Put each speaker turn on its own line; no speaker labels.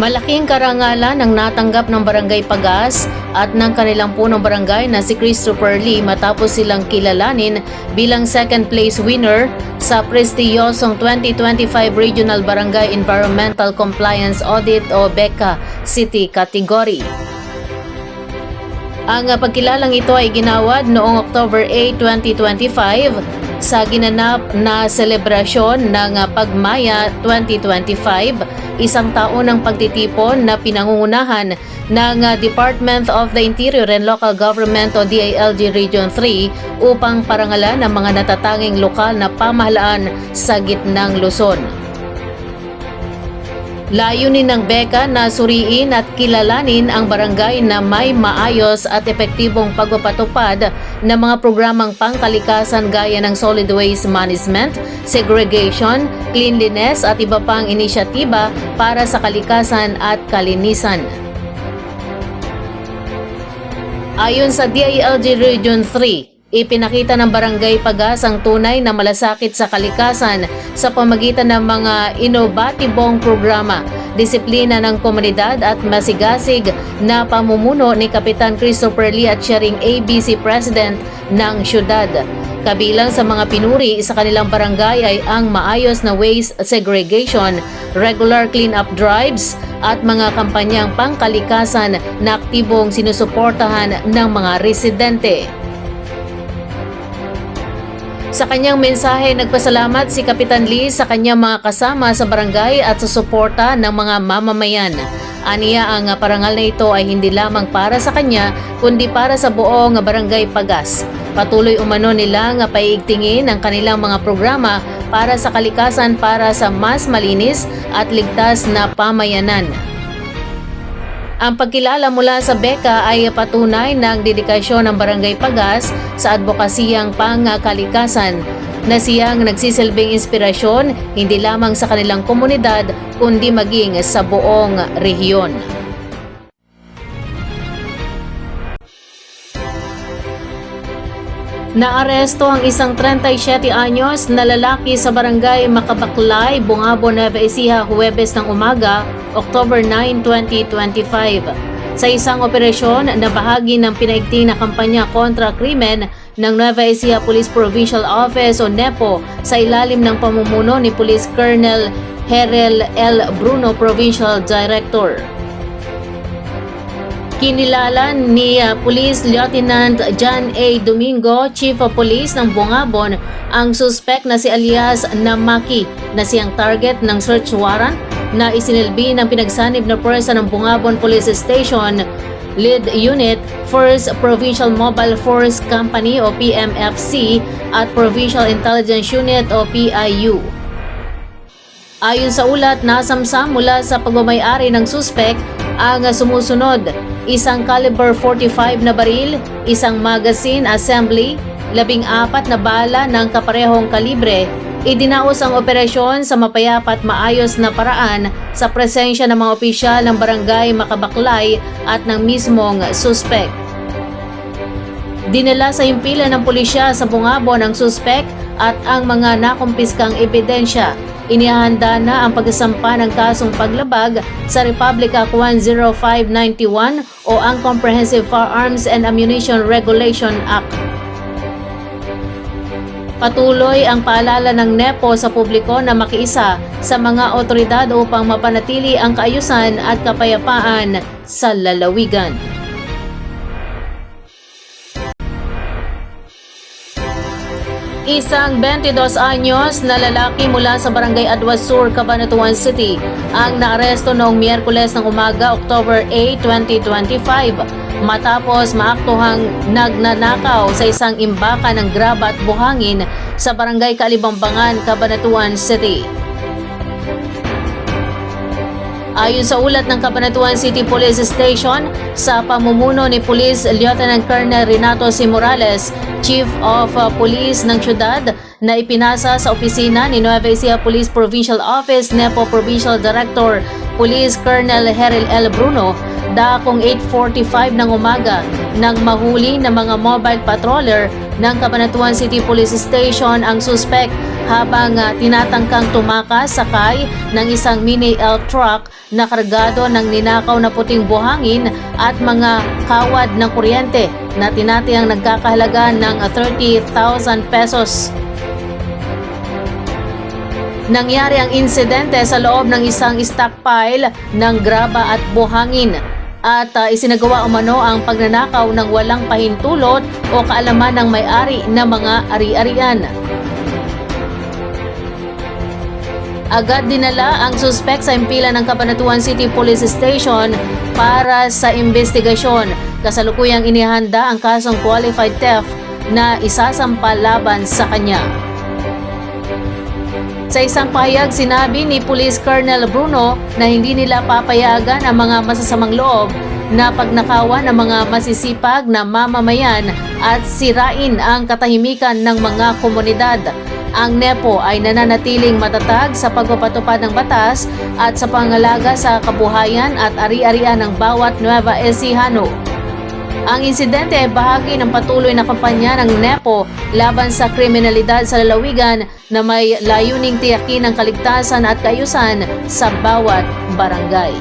Malaking karangalan ang natanggap ng Barangay Pagas at ng kanilang punong barangay na si Christopher Lee matapos silang kilalanin bilang second place winner sa prestiyosong 2025 Regional Barangay Environmental Compliance Audit o BECA City Category. Ang pagkilalang ito ay ginawad noong October 8, 2025 sa ginanap na selebrasyon ng uh, Pagmaya 2025, isang taon ng pagtitipon na pinangungunahan ng uh, Department of the Interior and Local Government o DILG Region 3 upang parangalan ang mga natatanging lokal na pamahalaan sa gitnang Luzon. Layunin ng BECA na suriin at kilalanin ang barangay na may maayos at epektibong pagpapatupad ng mga programang pangkalikasan gaya ng solid waste management, segregation, cleanliness at iba pang inisyatiba para sa kalikasan at kalinisan. Ayon sa DILG Region 3, Ipinakita ng Barangay Pagas ang tunay na malasakit sa kalikasan sa pamagitan ng mga inobatibong programa, disiplina ng komunidad at masigasig na pamumuno ni Kapitan Christopher Lee at siya ring ABC President ng syudad. Kabilang sa mga pinuri sa kanilang barangay ay ang maayos na waste segregation, regular clean-up drives, at mga kampanyang pangkalikasan na aktibong sinusuportahan ng mga residente. Sa kanyang mensahe, nagpasalamat si Kapitan Lee sa kanyang mga kasama sa barangay at sa suporta ng mga mamamayan. Aniya ang parangal na ito ay hindi lamang para sa kanya kundi para sa buong barangay Pagas. Patuloy umano nilang paiigtingin ang kanilang mga programa para sa kalikasan para sa mas malinis at ligtas na pamayanan. Ang pagkilala mula sa BECA ay patunay ng dedikasyon ng Barangay Pagas sa advokasiyang pangkalikasan na siyang nagsisilbing inspirasyon hindi lamang sa kanilang komunidad kundi maging sa buong rehiyon. Naaresto ang isang 37 anyos na lalaki sa barangay Makabaklay, Bungabo, Nueva Ecija, Huwebes ng umaga, October 9, 2025. Sa isang operasyon na bahagi ng pinaigting na kampanya kontra krimen ng Nueva Ecija Police Provincial Office o NEPO sa ilalim ng pamumuno ni Police Colonel Herel L. Bruno, Provincial Director. Kinilala ni uh, Police Lieutenant John A. Domingo, Chief of Police ng Bungabon, ang suspect na si alias Namaki na siyang target ng search warrant na isinilbi ng pinagsanib na pwersa ng Bungabon Police Station Lead Unit, 1st Provincial Mobile Force Company o PMFC at Provincial Intelligence Unit o PIU. Ayon sa ulat, nasamsam mula sa pagmamayari ng suspek ang sumusunod, isang caliber 45 na baril, isang magazine assembly, labing apat na bala ng kaparehong kalibre, idinaos ang operasyon sa mapayapat maayos na paraan sa presensya ng mga opisyal ng barangay Makabaklay at ng mismong suspek. Dinala sa impila ng pulisya sa bungabo ng suspek at ang mga nakumpiskang ebidensya. Inihanda na ang pagsasampa ng kasong paglabag sa Republic Act 10591 o ang Comprehensive Firearms and Ammunition Regulation Act. Patuloy ang paalala ng NEPO sa publiko na makiisa sa mga otoridad upang mapanatili ang kaayusan at kapayapaan sa lalawigan. Isang 22 anyos na lalaki mula sa Barangay Adwas Sur, Cabanatuan City ang naaresto noong Miyerkules ng umaga, October 8, 2025 matapos maaktuhang nagnanakaw sa isang imbaka ng graba at buhangin sa Barangay Kalibambangan, Cabanatuan City. Ayon sa ulat ng Cabanatuan City Police Station, sa pamumuno ni Police Lieutenant Colonel Renato C. Morales, Chief of uh, Police ng syudad, na ipinasa sa opisina ni Nueva Ecija Police Provincial Office, NEPO Provincial Director Police Colonel Heril L. Bruno dakong 8.45 ng umaga nang mahuli ng mga mobile patroller ng Cabanatuan City Police Station ang suspect habang ah, tinatangkang tumakas sakay ng isang mini elk truck na kargado ng ninakaw na puting buhangin at mga kawad ng kuryente na tinatayang nagkakahalaga ng 30,000 pesos. Nangyari ang insidente sa loob ng isang stockpile ng graba at buhangin at ah, isinagawa umano ang pagnanakaw ng walang pahintulot o kaalaman ng may-ari ng mga ari-arian. Agad dinala ang suspect sa impila ng Cabanatuan City Police Station para sa investigasyon. Kasalukuyang inihanda ang kasong qualified theft na isasampal laban sa kanya. Sa isang pahayag, sinabi ni Police Colonel Bruno na hindi nila papayagan ang mga masasamang loob na pagnakawan ng mga masisipag na mamamayan at sirain ang katahimikan ng mga komunidad. Ang NEPO ay nananatiling matatag sa pagpapatupad ng batas at sa pangalaga sa kabuhayan at ari-arian ng bawat Nueva Ecijano. Ang insidente ay bahagi ng patuloy na kampanya ng NEPO laban sa kriminalidad sa lalawigan na may layuning tiyakin ang kaligtasan at kaayusan sa bawat barangay.